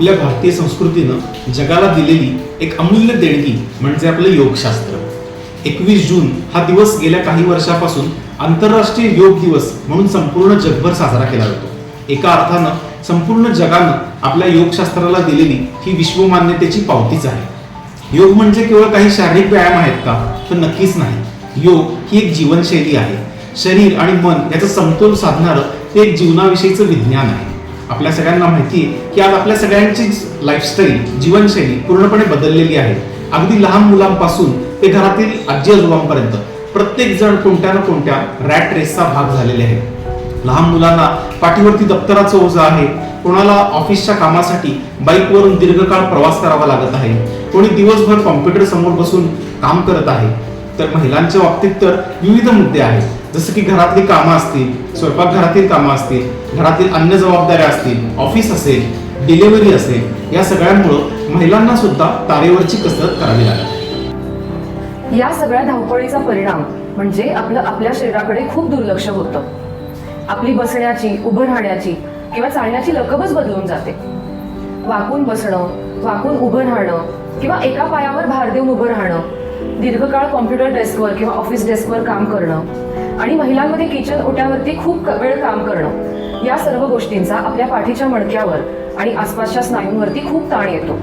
आपल्या भारतीय संस्कृतीनं जगाला दिलेली एक अमूल्य देणगी म्हणजे आपलं योगशास्त्र. एकवीस जून हा दिवस गेल्या काही वर्षापासून आंतरराष्ट्रीय योग दिवस म्हणून संपूर्ण जगभर साजरा केला जातो. एका अर्थानं संपूर्ण जगानं आपल्या योगशास्त्राला दिलेली ही विश्वमान्यतेची पावतीच आहे. योग म्हणजे केवळ काही शारीरिक व्यायाम आहेत का? तर नक्कीच नाही. योग ही एक जीवनशैली आहे. शरीर आणि मन याचा समतोल साधणारं ते एक जीवनाविषयीचं विज्ञान आहे. आपल्या सगळ्यांना माहिती आहे की आज आपल्या सगळ्यांची लाईफस्टाईल जीवनशैली पूर्णपणे बदललेली आहे. अगदी लहान मुलांपासून ते घरातील आजी आजोबांपर्यंत प्रत्येक जण कोणत्या ना कोणत्या रॅट रेसचा भाग झालेले आहे लहान मुलांना पाठीवरती दप्तराचं ओझं आहे. कोणाला ऑफिसच्या कामासाठी बाईकवरून दीर्घकाळ प्रवास करावा लागत आहे. कोणी दिवसभर कॉम्प्युटर समोर बसून काम करत आहे. तर महिलांच्या बाबतीत तर विविध मुद्दे आहेत. जसं की घरातली कामं असतील स्वयंपाकघरातील कामं असतील घरातील अन्य जबाबदाऱ्या असतील ऑफिस असेल डिलिव्हरी असेल या सगळ्यांमुळं महिलांना सुद्धा तारेवरची कसरत करावी लागते या सगळ्या धावपळीचा परिणाम म्हणजे आपलं आपल्या शरीराकडे खूप दुर्लक्ष होतं. आपली बसण्याची उभं राहण्याची किंवा चालण्याची लकबच बदलून जाते. वाकून बसणं वाकून उभं राहणं किंवा एका पायावर भार देऊन उभं राहणं दीर्घकाळ कॉम्प्युटर डेस्कवर किंवा ऑफिस डेस्कवर काम करणं आणि महिलांमध्ये किचन ओट्यावरती खूप वेळ काम करणं. या सर्व गोष्टींचा आपल्या पाठीच्या मणक्यावर आणि आसपासच्या स्नायूंवरती खूप ताण येतो.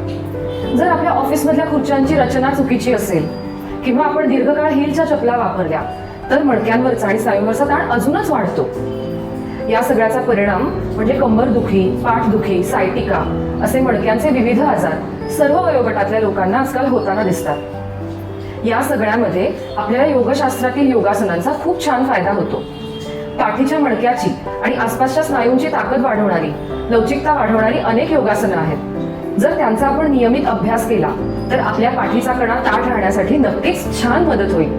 जर आपल्या ऑफिसमधल्या खुर्च्यांची रचना चुकीची असेल किंवा आपण दीर्घकाळ हिलच्या चपला वापरल्या तर मणक्यांवरचा आणि स्नायूंवरचा ताण अजूनच वाढतो. या सगळ्याचा परिणाम म्हणजे कंबरदुखी पाठदुखी सायटिका असे मणक्यांचे विविध आजार सर्व वयोगटातल्या लोकांना आजकाल होताना दिसतात. या सगळ्यामध्ये आपल्याला योगशास्त्रातील योगासनांचा खूप छान फायदा होतो. पाठीच्या मणक्याची आणि आसपासच्या स्नायूंची ताकद वाढवणारी लवचिकता वाढवणारी अनेक योगासनं आहेत. जर त्यांचा आपण नियमित अभ्यास केला तर आपल्या पाठीचा कणा ताठ राहण्यासाठी नक्कीच छान मदत होईल.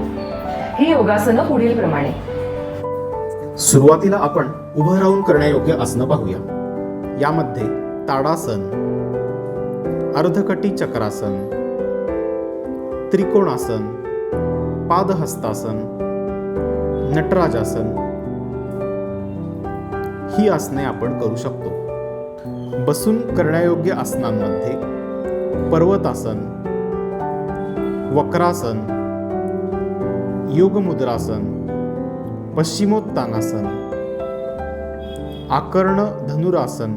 ही योगासनं पुढील प्रमाणे. सुरुवातीला आपण उभं राहून करण्यायोग्य आसनं पाहूया. यामध्ये ताडासन अर्धकटी चक्रासन त्रिकोणासन पादहस्तासन नटराजासन ही आसने आपण करू शकतो. बसून करण्यायोग्य आसनांमध्ये पर्वतासन वक्रासन योगमुद्रासन पश्चिमोत्तानासन आकर्ण धनुरासन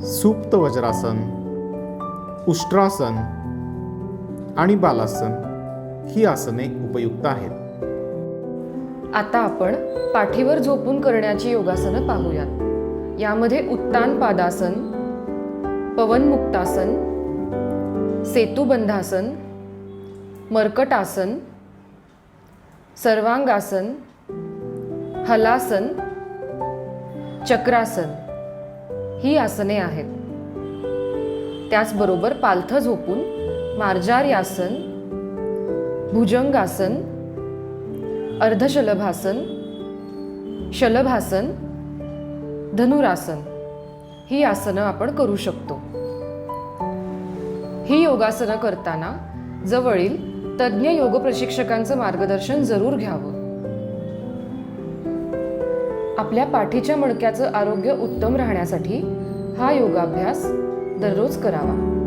सुप्त वज्रासन उष्ट्रासन आणि बालासन ही आसने उपयुक्त आहेत. आता आपण पाठीवर झोपून करण्याची योगासनं पाहूयात. यामध्ये उत्तान पादासन पवनमुक्तासन सेतुबंधासन मर्कटासन सर्वांगासन हलासन चक्रासन ही आसने आहेत. त्याचबरोबर पालथं झोपून मार्जार्यासन भुजंगासन अर्धशलभासन शलभासन धनुरासन. ही आसनं आपण करू शकतो. ही योगासनं करताना जवळील तज्ज्ञ योग प्रशिक्षकांचं मार्गदर्शन जरूर घ्यावं. आपल्या पाठीच्या मणक्याचं आरोग्य उत्तम राहण्यासाठी हा योगाभ्यास दररोज करावा.